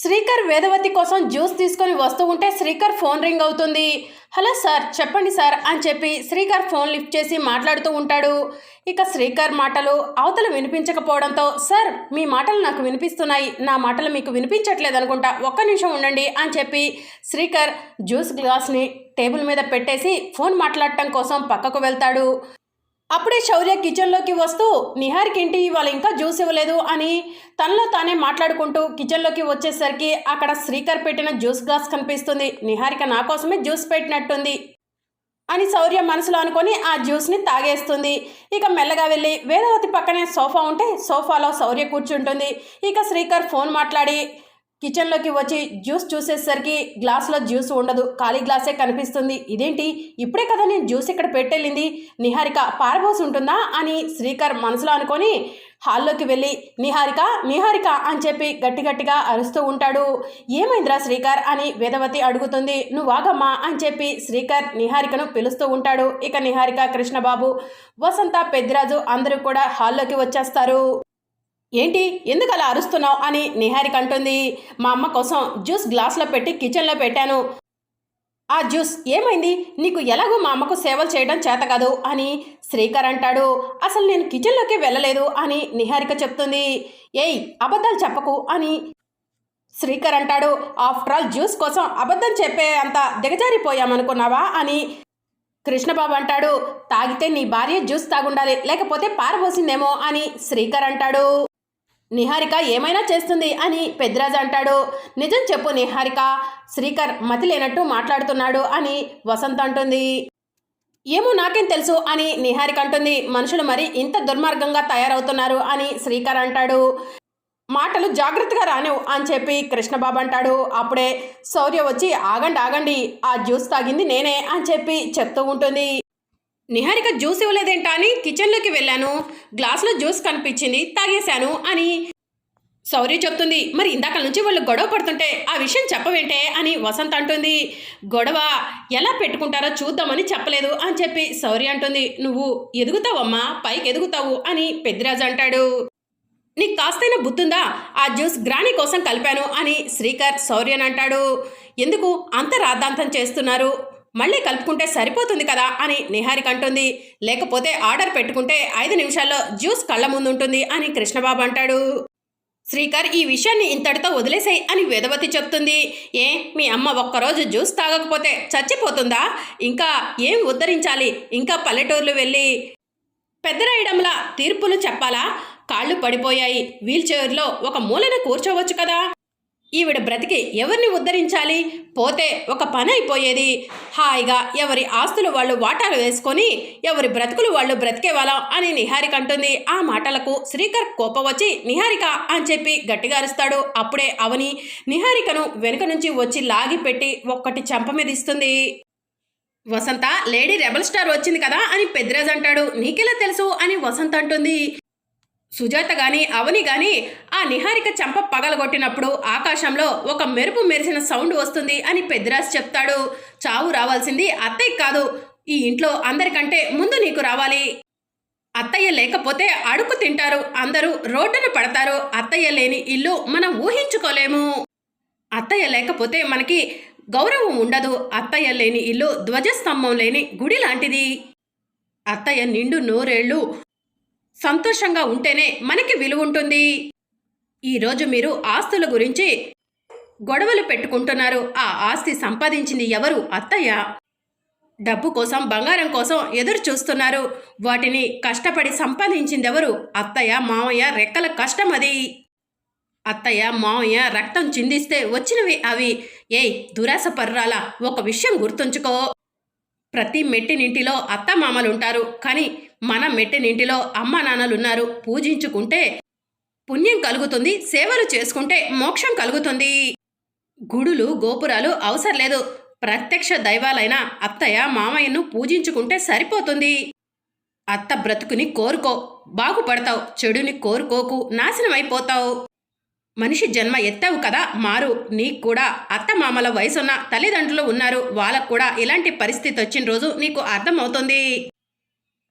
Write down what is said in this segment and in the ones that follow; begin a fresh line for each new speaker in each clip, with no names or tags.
శ్రీకర్ వేదవతి కోసం జ్యూస్ తీసుకొని వస్తూ ఉంటే శ్రీకర్ ఫోన్ రింగ్ అవుతుంది. హలో సార్ చెప్పండి సార్ అని చెప్పి శ్రీకర్ ఫోన్ లిఫ్ట్ చేసి మాట్లాడుతూ ఉంటాడు. ఇక శ్రీకర్ మాటలు అవతల వినిపించకపోవడంతో సార్ మీ మాటలు నాకు వినిపిస్తున్నాయి. నా మాటలు మీకు వినిపించట్లేదు అనుకుంటా ఒక్క నిమిషం ఉండండి అని చెప్పి శ్రీకర్ జ్యూస్ గ్లాస్ని టేబుల్ మీద పెట్టేసి ఫోన్ మాట్లాడటం కోసం పక్కకు వెళ్తాడు. అప్పుడే శౌర్య కిచెన్లోకి వస్తూ నిహార్కి ఇంటి ఇవాళ ఇంకా జ్యూస్ ఇవ్వలేదు అని తనలో తానే మాట్లాడుకుంటూ కిచెన్లోకి వచ్చేసరికి అక్కడ శ్రీకర్ పెట్టిన జ్యూస్ గ్లాస్ కనిపిస్తుంది. నిహారిక నా కోసమే జ్యూస్ పెట్టినట్టుంది అని శౌర్య మనసులో అనుకొని ఆ జ్యూస్ని తాగేస్తుంది. ఇక మెల్లగా వెళ్ళి వేదవతి పక్కనే సోఫా ఉంటే సోఫాలో శౌర్య కూర్చుంటుంది. ఇక శ్రీకర్ ఫోన్ మాట్లాడి కిచెన్లోకి వచ్చి జ్యూస్ చూసేసరికి గ్లాస్లో జ్యూస్ ఉండదు ఖాళీ గ్లాసే కనిపిస్తుంది. ఇదేంటి? ఇప్పుడే కదా నేను జ్యూస్ ఇక్కడ పెట్టేళ్ళింది. నిహారిక పారబోసి ఉంటుందా అని శ్రీకర్ మనసులో అనుకొని హాల్లోకి వెళ్ళి నిహారిక నిహారిక అని చెప్పి గట్టి గట్టిగా అరుస్తూ ఉంటాడు. ఏమైందిరా శ్రీకర్ అని వేదవతి అడుగుతుంది. నువ్వు వాగమ్మా అని చెప్పి శ్రీకర్ నిహారికను పిలుస్తూ ఉంటాడు. ఇక నిహారిక కృష్ణబాబు వసంత పెద్దిరాజు అందరూ కూడా హాల్లోకి వచ్చేస్తారు. ఏంటి? ఎందుకు అలా అరుస్తున్నావు? అని నిహారిక అంటుంది. మా అమ్మ కోసం జ్యూస్ గ్లాస్లో పెట్టి కిచెన్లో పెట్టాను. ఆ జ్యూస్ ఏమైంది? నీకు ఎలాగో మా అమ్మకు సేవలు చేయడం చేత కాదు అని శ్రీకర్ అంటాడు. అసలు నేను కిచెన్లోకి వెళ్ళలేదు అని నిహారిక చెప్తుంది. ఏయ్ అబద్ధాలు చెప్పకు అని శ్రీకర్ అంటాడు. ఆఫ్టర్ ఆల్ జ్యూస్ కోసం అబద్ధం చెప్పే అంత దిగజారిపోయామనుకున్నావా అని కృష్ణబాబు అంటాడు. తాగితే నీ భార్య జ్యూస్ తాగుండాలి లేకపోతే పారబోసిందేమో అని శ్రీకర్ అంటాడు. నిహారిక ఏమైనా చేస్తుంది అని పెద్దిరాజు అంటాడు. నిజం చెప్పు నిహారిక శ్రీకర్ మతి లేనట్టు మాట్లాడుతున్నాడు అని వసంత్ అంటుంది. ఏమో నాకేం తెలుసు అని నిహారిక అంటుంది. మనుషులు మరి ఇంత దుర్మార్గంగా తయారవుతున్నారు అని శ్రీకర్ అంటాడు. మాటలు జాగ్రత్తగా రానివు అని చెప్పి కృష్ణబాబు అంటాడు. అప్పుడే శౌర్య వచ్చి ఆగండి ఆగండి ఆ జ్యూస్ తాగింది నేనే అని చెప్పి చెప్తూ ఉంటుంది. నిహారిక జ్యూస్ ఇవ్వలేదేంటా అని కిచెన్లోకి వెళ్ళాను. గ్లాసులో జ్యూస్ కనిపించింది తాగేశాను అని శౌర్య చెప్తుంది. మరి ఇందాక నుంచి వాళ్ళు గొడవ పడుతుంటే ఆ విషయం చెప్పవేంటే అని వసంత్ అంటుంది. గొడవ ఎలా పెట్టుకుంటారో చూద్దామని చెప్పలేదు అని చెప్పి సౌర్య అంటుంది. నువ్వు ఎదుగుతావమ్మా పైకి ఎదుగుతావు అని పెద్దిరాజు అంటాడు. నీకు కాస్తైనా బుద్ధుందా? ఆ జ్యూస్ గ్రాణి కోసం కలిపాను అని శ్రీకర్ శౌర్యన్ అంటాడు ఎందుకు? అంత రాద్ధాంతం చేస్తున్నారు. మళ్ళీ కలుపుకుంటే సరిపోతుంది కదా అని నిహారిక అంటుంది. లేకపోతే ఆర్డర్ పెట్టుకుంటే ఐదు నిమిషాల్లో జ్యూస్ కళ్ళ ముందు ఉంటుంది అని కృష్ణబాబు అంటాడు. శ్రీకర్ ఈ విషయాన్ని ఇంతటితో వదిలేసాయి అని వేదవతి చెప్తుంది. ఏ మీ అమ్మ ఒక్కరోజు జ్యూస్ తాగకపోతే చచ్చిపోతుందా? ఇంకా ఏం ఉద్ధరించాలి? ఇంకా పల్లెటూర్లు వెళ్ళి పెద్దరాయడంలా తీర్పులు చెప్పాలా? కాళ్ళు పడిపోయాయి. వీల్చైర్లో ఒక మూలన కూర్చోవచ్చు కదా? ఈవిడ బ్రతికి ఎవరిని ఉద్ధరించాలి? పోతే ఒక పని అయిపోయేది. హాయిగా ఎవరి ఆస్తులు వాళ్ళు వాటాలు వేసుకొని ఎవరి బ్రతుకులు వాళ్ళు బ్రతికేవాళ్ళం అని నిహారిక అంటుంది. ఆ మాటలకు శ్రీకర్ కోపం వచ్చి నిహారిక అని చెప్పి గట్టిగా అరుస్తాడు. అప్పుడే అవని నిహారికను వెనుక నుంచి వచ్చి లాగి పెట్టి ఒక్కటి చెంప మీద ఇస్తుంది. వసంత లేడీ రెబల్ స్టార్ వచ్చింది కదా అని పెద్దిరాజ్ అంటాడు. నీకెలా తెలుసు అని వసంత అంటుంది. సుజాత గాని అవని గాని ఆ నిహారిక చంప పగలగొట్టినప్పుడు ఆకాశంలో ఒక మెరుపు మెరిసిన సౌండ్ వస్తుంది అని పెద్దిరాజు చెప్తాడు. చావు రావాల్సింది అత్తయ్య కాదు ఈ ఇంట్లో అందరికంటే ముందు నీకు రావాలి. అత్తయ్య లేకపోతే అడుగు తింటారు అందరూ రోడ్డున పడతారు అత్తయ్య లేని ఇల్లు మనం ఊహించుకోలేము. అత్తయ్య లేకపోతే మనకి గౌరవం ఉండదు అత్తయ్య లేని ఇల్లు ధ్వజస్తంభం లేని గుడి లాంటిది. అత్తయ్య నిండు నూరేళ్ళు సంతోషంగా ఉంటేనే మనకి విలువ ఉంటుంది ఈరోజు మీరు ఆస్తుల గురించి గొడవలు పెట్టుకుంటున్నారు. ఆ ఆస్తి సంపాదించింది ఎవరు? అత్తయ్య. డబ్బు కోసం బంగారం కోసం ఎదురు చూస్తున్నారు. వాటిని కష్టపడి సంపాదించింది ఎవరు అత్తయ్య మావయ్య రెక్కల కష్టం అది. అత్తయ్య మావయ్య రక్తం చిందిస్తే వచ్చినవి అవి. ఏయ్ దురాశ పర్రాల ఒక విషయం గుర్తుంచుకో. ప్రతి మెట్టినింటిలో అత్త మామలుంటారు కానీ మన మెట్టినింటిలో అమ్మ నాన్నలున్నారు. పూజించుకుంటే పుణ్యం కలుగుతుంది సేవలు చేసుకుంటే మోక్షం కలుగుతుంది. గుడులు గోపురాలు అవసరం లేదు. ప్రత్యక్ష దైవాలైన అత్తయ్య మామయ్యను పూజించుకుంటే సరిపోతుంది. అత్త బ్రతుకుని కోరుకో బాగుపడతావు. చెడుని కోరుకోకు నాశనం అయిపోతావు మనిషి జన్మ ఎత్తావు కదా మారు. నీకు కూడా అత్త మామల వయసున్న తల్లిదండ్రులు ఉన్నారు. వాళ్ళకు కూడా ఇలాంటి పరిస్థితి వచ్చిన రోజు నీకు అర్థమవుతుంది.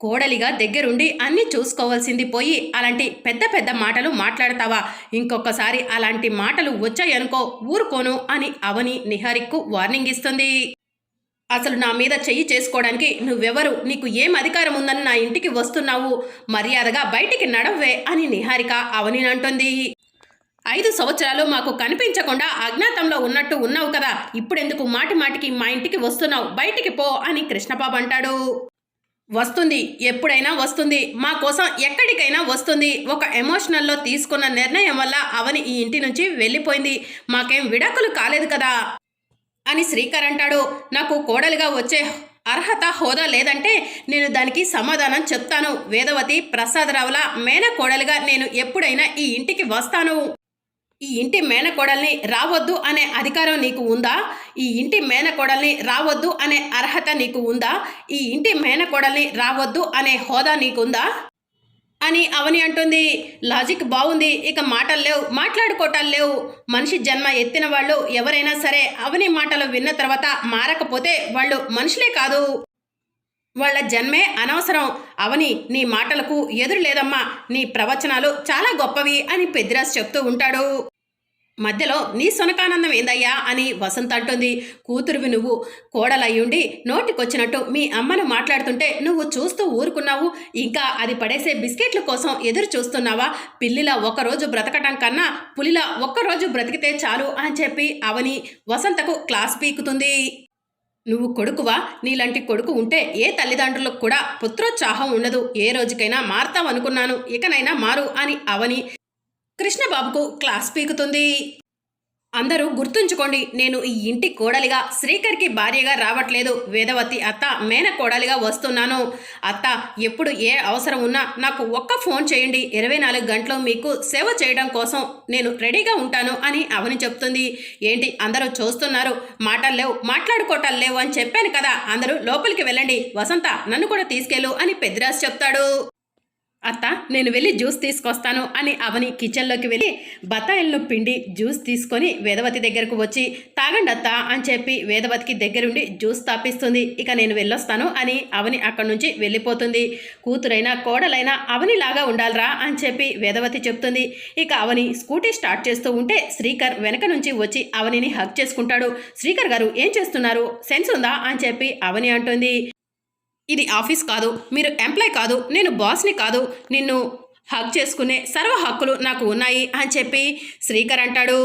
కోడలిగా దగ్గరుండి అన్నీ చూసుకోవాల్సింది పోయి అలాంటి పెద్ద పెద్ద మాటలు మాట్లాడతావా? ఇంకొకసారి అలాంటి మాటలు వచ్చాయనుకో ఊరుకోను అని అవని నిహారిక్కు వార్నింగ్ ఇస్తుంది. అసలు నా మీద చెయ్యి చేసుకోవడానికి నువ్వెవరు? నీకు ఏం అధికారం ఉందని నా ఇంటికి వస్తున్నావు? మర్యాదగా బయటికి నడవ్వే అని నిహారిక అవని అంటుంది. ఐదు సంవత్సరాలు మాకు కనిపించకుండా అజ్ఞాతంలో ఉన్నట్టు ఉన్నావు కదా. ఇప్పుడెందుకు మాటి మాటికి మా ఇంటికి వస్తున్నావు? బయటికి పో అని కృష్ణబాబు అంటాడు. వస్తుంది ఎప్పుడైనా వస్తుంది. మా కోసం ఎక్కడికైనా వస్తుంది. ఒక ఎమోషనల్లో తీసుకున్న నిర్ణయం వల్ల అవని ఈ ఇంటి నుంచి వెళ్ళిపోయింది. మాకేం విడాకులు కాలేదు కదా! అని శ్రీకర్ అంటాడు. నాకు కోడలుగా వచ్చే అర్హత హోదా లేదంటే నేను దానికి సమాధానం చెప్తాను. వేదవతి ప్రసాదరావుల మేన కోడలుగా నేను ఎప్పుడైనా ఈ ఇంటికి వస్తాను. ఈ ఇంటి మేనకోడల్ని రావద్దు అనే అధికారం నీకు ఉందా? ఈ ఇంటి మేనకోడల్ని రావద్దు అనే అర్హత నీకు ఉందా? ఈ ఇంటి మేనకోడల్ని రావద్దు అనే హోదా నీకుందా? అని అవని అంటుంది. లాజిక్ బాగుంది. ఇక మాటలు లేవు మాట్లాడుకోవటాలు లేవు. మనిషి జన్మ ఎత్తిన వాళ్ళు ఎవరైనా సరే అవని మాటలు విన్న తర్వాత మారకపోతే వాళ్ళు మనుషులే కాదు. వాళ్ళ జన్మే అనవసరం. అవని నీ మాటలకు ఎదురు లేదమ్మా. నీ ప్రవచనాలు చాలా గొప్పవి అని పెద్దిరాజ్ చెప్తూ ఉంటాడు. మధ్యలో నీ సునకానందం ఏందయ్యా అని వసంత అంటుంది. కూతురువి నువ్వు కోడలయ్యుండి నోటికొచ్చినట్టు మీ అమ్మను మాట్లాడుతుంటే నువ్వు చూస్తూ ఊరుకున్నావు. ఇంకా అది పడేసే బిస్కెట్ల కోసం ఎదురు చూస్తున్నావా? పిల్లిలా ఒకరోజు బ్రతకటం కన్నా పులిలా ఒక్కరోజు బ్రతికితే చాలు అని చెప్పి అవని వసంతకు క్లాస్ పీకుతుంది. నువ్వు కొడుకువా? నీలాంటి కొడుకు ఉంటే ఏ తల్లిదండ్రులకు కూడా పుత్రోత్సాహం ఉండదు. ఏ రోజుకైనా మారుతావనుకున్నాను. ఇకనైనా మారు అని అవని కృష్ణబాబుకు క్లాస్ పీకుతుంది. అందరూ గుర్తుంచుకోండి నేను ఈ ఇంటి కోడలిగా శ్రీకర్కి భార్యగా రావట్లేదు. వేదవతి అత్త మేన కోడలిగా వస్తున్నాను. అత్త ఎప్పుడు ఏ అవసరం ఉన్నా నాకు ఒక్క ఫోన్ చేయండి. ఇరవై నాలుగు గంటలు మీకు సేవ చేయడం కోసం నేను రెడీగా ఉంటాను అని అవని చెప్తుంది. ఏంటి అందరూ చూస్తున్నారు? మాటలు లేవు మాట్లాడుకోవటాలు లేవు అని చెప్పాను కదా. అందరూ లోపలికి వెళ్ళండి. వసంత నన్ను కూడా తీసుకెళ్ళు అని పెద్దిరాజు చెప్తాడు. అత్త నేను వెళ్ళి జ్యూస్ తీసుకొస్తాను అని అవని కిచెన్లోకి వెళ్ళి బత్తాయిలను పిండి జ్యూస్ తీసుకొని వేదవతి దగ్గరకు వచ్చి తాగండి అత్త అని చెప్పి వేదవతికి దగ్గరుండి జ్యూస్ తాపిస్తుంది. ఇక నేను వెళ్ళొస్తాను అని అవని అక్కడి నుంచి వెళ్ళిపోతుంది. కూతురైనా కోడలైనా అవనిలాగా ఉండాలిరా అని చెప్పి వేదవతి చెప్తుంది. ఇక అవని స్కూటీ స్టార్ట్ చేస్తూ ఉంటే శ్రీకర్ వెనక నుంచి వచ్చి అవనిని హక్ చేసుకుంటాడు. శ్రీకర్ గారు ఏం చేస్తున్నారు? సెన్స్ ఉందా? అని చెప్పి అవని అంటుంది. ఇది ఆఫీస్ కాదు మీరు ఎంప్లాయ్ కాదు నేను బాస్ని కాదు నిన్ను హక్ చేసుకునే సర్వ హక్కులు నాకు ఉన్నాయి అని చెప్పి శ్రీకర్ అంటాడు.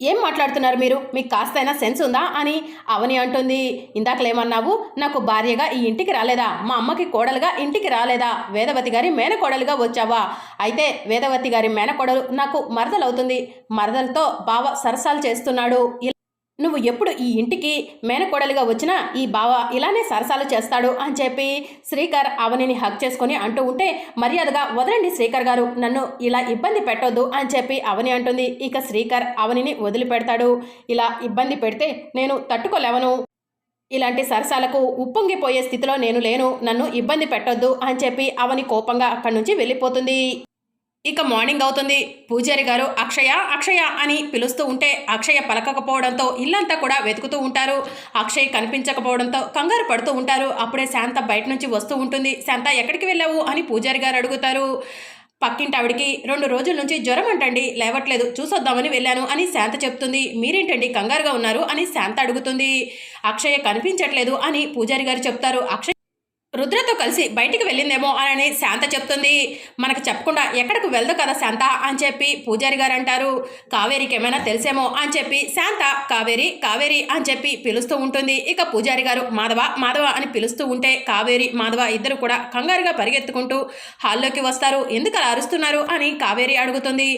ఏం మాట్లాడుతున్నారు మీరు? మీకు కాస్తైనా సెన్స్ ఉందా అని అవని అంటుంది. ఇందాకలేమన్నావు? నాకు భార్యగా ఈ ఇంటికి రాలేదా? మా అమ్మకి కోడలుగా ఇంటికి రాలేదా? వేదవతి గారి మేనకోడలుగా వచ్చావా? అయితే వేదవతి గారి మేనకోడలు నాకు మరదలవుతుంది. మరదలతో బావ సరసాలు చేస్తున్నాడు. నువ్వు ఎప్పుడు ఈ ఇంటికి మేనకోడలిగా వచ్చినా ఈ బావ ఇలానే సరసాలు చేస్తాడు అని చెప్పి శ్రీకర్ అవనిని హక్ చేసుకొని అంటూ ఉంటే మర్యాదగా వదలండి శ్రీకర్ గారు నన్ను ఇలా ఇబ్బంది పెట్టొద్దు అని చెప్పి అవని అంటుంది. ఇక శ్రీకర్ అవనిని వదిలిపెడతాడు. ఇలా ఇబ్బంది పెడితే నేను తట్టుకోలేవను. ఇలాంటి సరసాలకు ఉప్పొంగిపోయే స్థితిలో నేను లేను. నన్ను ఇబ్బంది పెట్టొద్దు అని చెప్పి అవని కోపంగా అక్కడి నుంచి వెళ్ళిపోతుంది. ఇక మార్నింగ్ అవుతుంది. పూజారి గారు అక్షయ అక్షయ అని పిలుస్తూ ఉంటే అక్షయ పలకకపోవడంతో ఇల్లంతా కూడా వెతుకుతూ ఉంటారు. అక్షయ్ కనిపించకపోవడంతో కంగారు పడుతూ ఉంటారు. అప్పుడే శాంత బయట నుంచి వస్తూ ఉంటుంది. శాంత ఎక్కడికి వెళ్ళావు? అని పూజారి గారు అడుగుతారు. పక్కింటి ఆవిడికి రెండు రోజుల నుంచి జ్వరం అంటండి. లేవట్లేదు. చూసొద్దామని వెళ్ళాను అని శాంత చెప్తుంది. మీరేంటండి? కంగారుగా ఉన్నారు? అని శాంత అడుగుతుంది. అక్షయ కనిపించట్లేదు అని పూజారి గారు చెప్తారు. అక్షయ్ రుద్రతో కలిసి బయటికి వెళ్ళిందేమో అని శాంత చెప్తుంది. మనకు చెప్పకుండా ఎక్కడికి వెళ్దు కదా శాంత అని చెప్పి పూజారి గారు అంటారు. కావేరికి ఏమైనా తెలిసేమో అని చెప్పి శాంత కావేరి కావేరి అని చెప్పి పిలుస్తూ ఉంటుంది. ఇక పూజారి గారు మాధవ మాధవ అని పిలుస్తూ ఉంటే కావేరి మాధవ ఇద్దరు కూడా కంగారుగా పరిగెత్తుకుంటూ హాల్లోకి వస్తారు. ఎందుకు అలా అరుస్తున్నారు అని కావేరి అడుగుతుంది.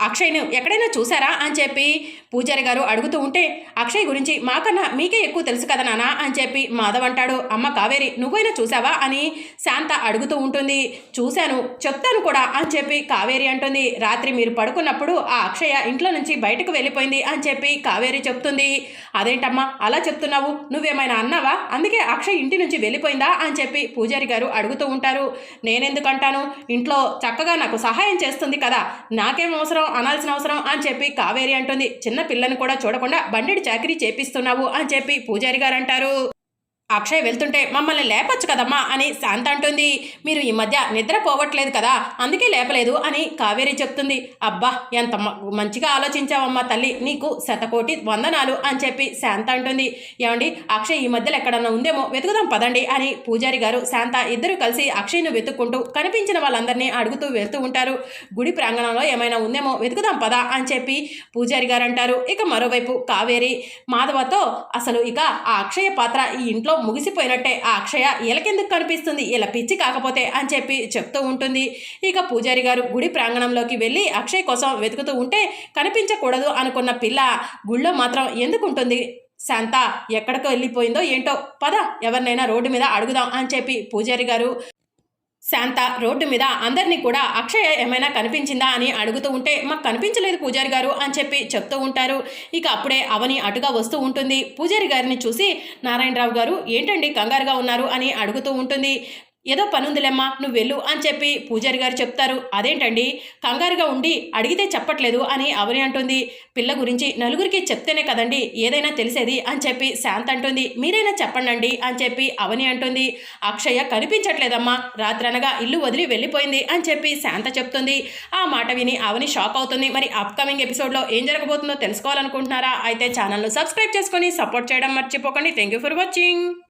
అక్షయ్ను ఎక్కడైనా చూసారా అని చెప్పి పూజారి గారు అడుగుతూ ఉంటే అక్షయ్ గురించి మాకన్నా మీకే ఎక్కువ తెలుసు కదా నానా అని చెప్పి మాధవ్ అంటాడు. అమ్మ కావేరి నువ్వైనా చూసావా అని శాంత అడుగుతూ ఉంటుంది. చూశాను చెప్తాను కూడా అని చెప్పి కావేరి అంటుంది. రాత్రి మీరు పడుకున్నప్పుడు ఆ అక్షయ ఇంట్లో నుంచి బయటకు వెళ్ళిపోయింది అని చెప్పి కావేరి చెప్తుంది. అదేంటమ్మా అలా చెప్తున్నావు? నువ్వేమైనా అన్నావా? అందుకే అక్షయ్ ఇంటి నుంచి వెళ్ళిపోయిందా అని చెప్పి పూజారి గారు అడుగుతూ ఉంటారు. నేనెందుకంటాను? ఇంట్లో చక్కగా నాకు సహాయం చేస్తుంది కదా. నాకేం అవసరం? అనాల్సిన అవసరం అని చెప్పి కావేరి అంటుంది. చిన్న పిల్లని కూడా చూడకుండా బండెడు చాకరీ చేపిస్తున్నావు అని చెప్పి పూజారి గారు అంటారు అక్షయ్ వెళ్తుంటే మమ్మల్ని లేపచ్చు కదమ్మా అని శాంత అంటుంది. మీరు ఈ మధ్య నిద్ర పోవట్లేదు కదా అందుకే లేపలేదు అని కావేరి చెప్తుంది. అబ్బా ఎంత మంచిగా ఆలోచించావమ్మా తల్లి నీకు శతకోటి వందనాలు అని చెప్పి శాంత అంటుంది. ఏమండి అక్షయ్ ఈ మధ్యలో ఎక్కడన్నా ఉందేమో వెతుకుదాం పదండి అని పూజారి గారు శాంత ఇద్దరు కలిసి అక్షయ్ను వెతుక్కుంటూ కనిపించిన వాళ్ళందరినీ అడుగుతూ వెళ్తూ ఉంటారు. గుడి ప్రాంగణంలో ఏమైనా ఉందేమో వెతుకుదాం పదా అని చెప్పి పూజారి గారు అంటారు. ఇక మరోవైపు కావేరి మాధవతో అసలు ఇక ఆ అక్షయ పాత్ర ఈ ఇంట్లో ముగిసిపోయినట్టే ఆ అక్షయ వీళ్ళకెందుకు కనిపిస్తుంది? ఇలా పిచ్చి కాకపోతే అని చెప్పి చెప్తూ ఉంటుంది. ఇక పూజారి గారు గుడి ప్రాంగణంలోకి వెళ్ళి అక్షయ్ కోసం వెతుకుతూ ఉంటే కనిపించకూడదు అనుకున్న పిల్ల గుళ్ళో మాత్రం ఎందుకు ఉంటుంది శాంత ఎక్కడికో వెళ్ళిపోయిందో ఏంటో పద ఎవరినైనా రోడ్డు మీద అడుగుదాం అని చెప్పి పూజారి గారు శాంత రోడ్డు మీద అందరినీ కూడా అక్షయ ఏమైనా కనిపించిందా అని అడుగుతూ ఉంటే మాకు కనిపించలేదు పూజారి గారు అని చెప్పి చెప్తూ ఉంటారు. ఇక అప్పుడే అవని అటుగా వస్తూ ఉంటుంది. పూజారి గారిని చూసి నారాయణరావు గారు ఏంటండి కంగారుగా ఉన్నారు? అని అడుగుతూ ఉంటుంది. ఏదో పనుందిలేమ్మా నువ్వు వెళ్ళు అని చెప్పి పూజారి గారు చెప్తారు. అదేంటండి? కంగారుగా ఉండి అడిగితే చెప్పట్లేదు అని అవని అంటుంది. పిల్ల గురించి నలుగురికి చెప్తేనే కదండి ఏదైనా తెలిసేది అని చెప్పి శాంత అంటుంది. మీరైనా చెప్పండి అని చెప్పి అవని అంటుంది. అక్షయ కనిపించట్లేదమ్మా రాత్రనగా ఇల్లు వదిలి వెళ్ళిపోయింది అని చెప్పి శాంత చెప్తుంది. ఆ మాట విని అవని షాక్ అవుతుంది. మరి అప్కమింగ్ ఎపిసోడ్లో ఏం జరగబోతుందో తెలుసుకోవాలనుకుంటున్నారా? అయితే ఛానల్ను సబ్స్క్రైబ్ చేసుకొని సపోర్ట్ చేయడం మర్చిపోకండి. Thank you for watching.